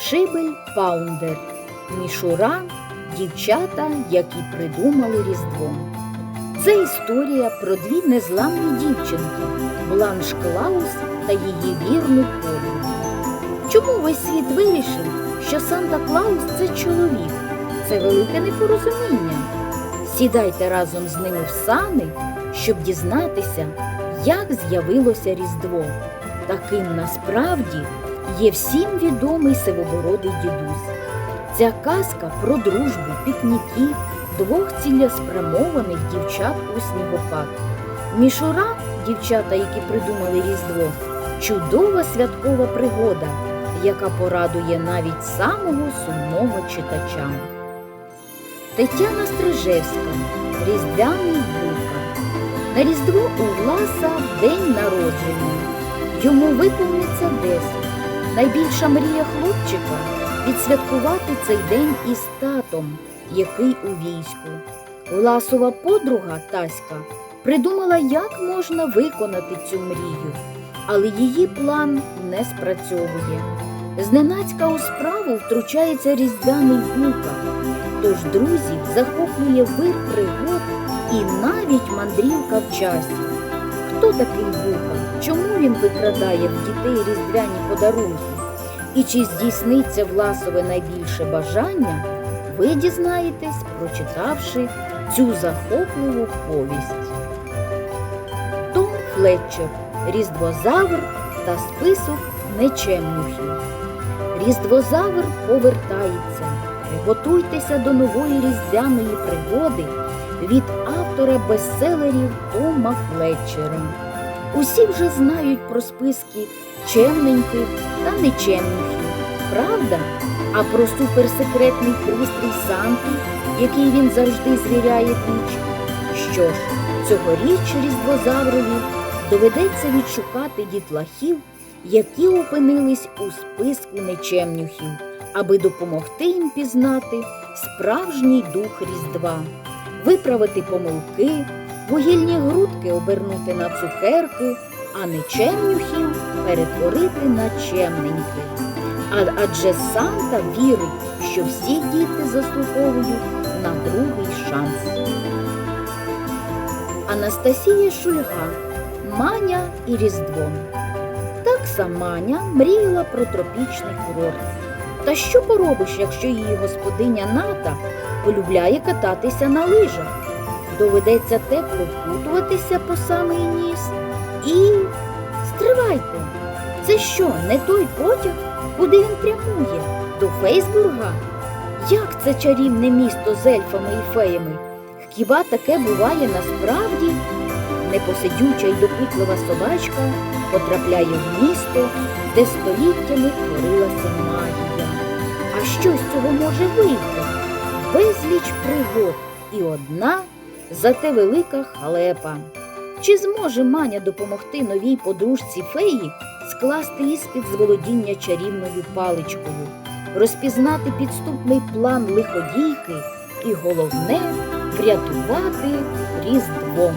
Шибель Паундер. Мішура дівчата, які придумали Різдво. Це історія про дві незламні дівчинки Бланш Клаус та її вірну подругу. Чому весь світ вирішив, що Санта Клаус це чоловік? Це велике непорозуміння. Сідайте разом з ними в сани, щоб дізнатися, як з'явилося Різдво. Таким насправді є всім відомий сивобородий дідусь. Ця казка про дружбу, пікніків, двох цілеспрямованих дівчат у снігопад. Мішура, дівчата, які придумали Різдво, чудова святкова пригода, яка порадує навіть самого сумного читача. Тетяна Стрижевська, Різдвяний Бука. На Різдво у Власа день народження. Йому виповниться 10. Найбільша мрія хлопчика відсвяткувати цей день із татом, який у війську. Власова подруга Таська придумала, як можна виконати цю мрію, але її план не спрацьовує. Зненацька у справу втручається різдвяний бука, тож друзів захоплює вир пригод і навіть мандрівка в часі. Хто такий бука? Чому він викрадає в дітей різдвяні подарунки? І чи здійсниться Власове найбільше бажання, ви дізнаєтесь, прочитавши цю захопливу повість. Том Флетчер Різдвозавр та список нечемнухів. Різдвозавр повертається. Приготуйтеся до нової різдвяної пригоди від автора бестселерів Тома Флетчера. Усі вже знають про списки чемненьких та нечемненьких, правда? А про суперсекретний пристрій Санти, який він завжди звіряє піч. Що ж, цьогоріч різдвозаврові доведеться відшукати дітлахів, які опинились у списку нечемнюхів, аби допомогти їм пізнати справжній дух Різдва, виправити помилки, вугільні грудки обернути на цукерки, а нечемнюхів перетворити на чемненьких. Адже Санта вірить, що всі діти заслуговують на другий шанс. Анастасія Шульга Маня і Різдво. Такса Маня мріяла про тропічний курорт. Та що поробиш, якщо її господиня Ната полюбляє кататися на лижах? Доведеться тепло вкутуватися по самий ніс і стривайте. Це що, не той потяг, куди він прямує? До Фейсбурга? Як це чарівне місто з ельфами і феями? Хіба таке буває насправді? Непосидюча й допитлива собачка потрапляє в місто, де століттями творилася магія. Що з цього може вийти? Безліч пригод і одна, зате велика халепа. Чи зможе Маня допомогти новій подружці феї скласти іспит з володіння чарівною паличкою, розпізнати підступний план лиходійки і головне врятувати Різдвом?